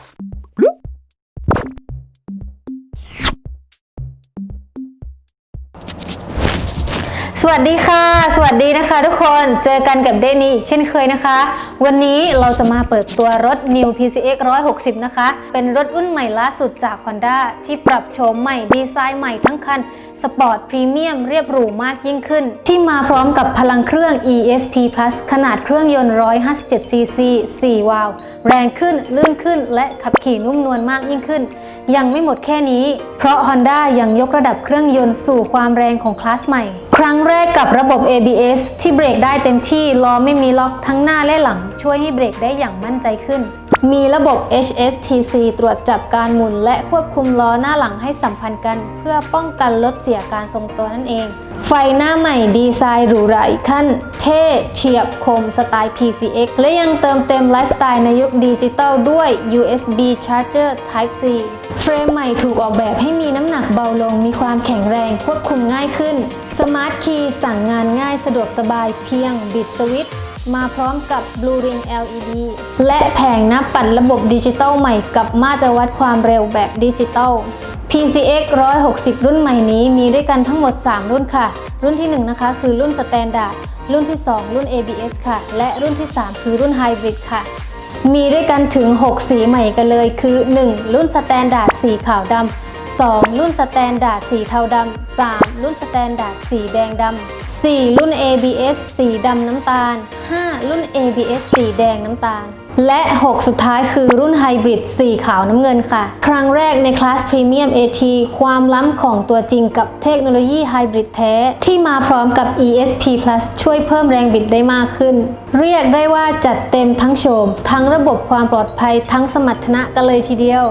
Thank you. สวัสดีค่ะ สวัสดีนะคะทุกคนเจอกันกับเดนี่เช่นเคยนะคะ วันนี้เราจะมาเปิดตัวรถ New PCX 160 นะคะ เป็นรถรุ่นใหม่ล่าสุดจาก Honda ที่ปรับโฉมใหม่ดีไซน์ใหม่ทั้งคัน สปอร์ตพรีเมียมเรียบหรูมากยิ่งขึ้น ที่มาพร้อมกับพลังเครื่อง ESP Plus ขนาดเครื่องยนต์ 157cc 4 วาล์วแรงขึ้นลื่นขึ้น และขับขี่นุ่มนวลมากยิ่งขึ้น ยังไม่หมดแค่นี้ เพราะ Honda ยังยกระดับเครื่องยนต์สู่ความแรงของคลาสใหม่ ครั้งแรกกับระบบ ABS ที่เบรกได้เต็มที่ล้อไม่มีล็อกทั้งหน้าและหลัง ช่วยให้เบรกได้อย่างมั่นใจขึ้น มีระบบ HSTC ตรวจจับการหมุนและควบคุมล้อหน้าหลังให้สัมพันธ์กัน เพื่อป้องกันลดเสียการทรงตัวนั่นเอง ไฟหน้าใหม่ดีไซน์หรูหราอีกขั้น เท่เฉียบคมสไตล์ PCX และยังเติมเต็มไลฟ์สไตล์ในยุคดิจิตอลด้วย USB Charger Type C เฟรมใหม่ถูกออกแบบให้มีน้ำหนักเบาลง มีความแข็งแรงควบคุมง่ายขึ้น Smart Key สั่งงานง่ายสะดวกสบายเพียงบิดสวิตช์ มาพร้อมกับ Blue Ring LED และแผงนับปั่นระบบดิจิตอลใหม่กับมาตรวัดความเร็วแบบดิจิตอล PCX 160 รุ่นใหม่นี้มีด้วยกันทั้งหมด 3 รุ่นค่ะ รุ่นที่ 1 นะคะ คือรุ่น Standard รุ่นที่ 2 รุ่น ABS ค่ะ และรุ่นที่ 3 คือรุ่น Hybrid ค่ะ มีด้วยกันถึง 6 สีใหม่กันเลย คือ 1. รุ่น Standard สีขาวดำ 2. รุ่น Standard สีเทาดำ 3. รุ่น Standard สีแดงดำ 4. รุ่น ABS สีดำน้ำตาล 5. รุ่น ABS สีแดงน้ำตาล และ 6 สุดท้ายคือรุ่นไฮบริดสีขาวน้ำเงินค่ะ ครั้งแรกในคลาสพรีเมียม AT ความล้ำของตัวจริงกับเทคโนโลยีไฮบริดแท้ ที่มาพร้อมกับ ESP Plus ช่วยเพิ่มแรงบิดได้มากขึ้น เรียกได้ว่าจัดเต็มทั้งโฉมทั้งระบบความปลอดภัยทั้งสมรรถนะกันเลยทีเดียว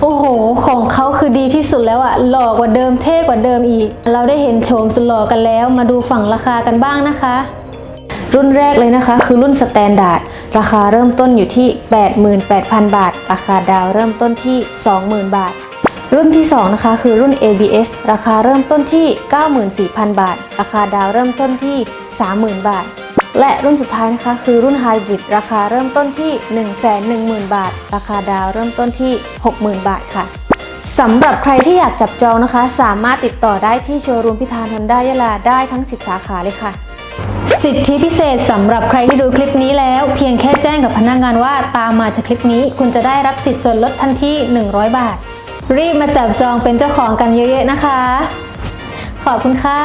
โอ้โห ของเขาคือดีที่สุดแล้วอะหล่อกว่าเดิมเท่กว่าเดิมอีก เราได้เห็นโฉมสุดหล่อกันแล้ว มาดูฝั่งราคากันบ้างนะคะ รุ่นแรกเลยนะคะ คือรุ่นสแตนดาร์ดราคาเริ่มต้นอยู่ที่ 88,000 บาท ราคาดาวเริ่มต้นที่ 20,000 บาท รุ่นที่ 2 นะคะ คือรุ่น ABS ราคาเริ่มต้นที่ 94,000 บาท ราคาดาวเริ่มต้นที่ 30,000 บาท และรุ่นสุดท้ายนะคะคือรุ่น Hybrid ราคาเริ่มต้นที่ 110,000 บาท ราคาดาวเริ่มต้นที่ 60,000 บาทค่ะสำหรับใครที่อยากจับจองนะคะ สามารถติดต่อได้ที่โชว์รูมพิธานฮอนด้ายะลาได้ทั้ง 10 สาขาเลยค่ะ สิทธิพิเศษสำหรับใครที่ดูคลิปนี้แล้ว เพียงแค่แจ้งกับพนักงานว่าตามมาจากคลิปนี้ คุณจะได้รับสิทธิ์ส่วนลดทันที100 บาท รีบมาจับจองเป็นเจ้าของกันเยอะๆนะคะ ขอบคุณค่ะ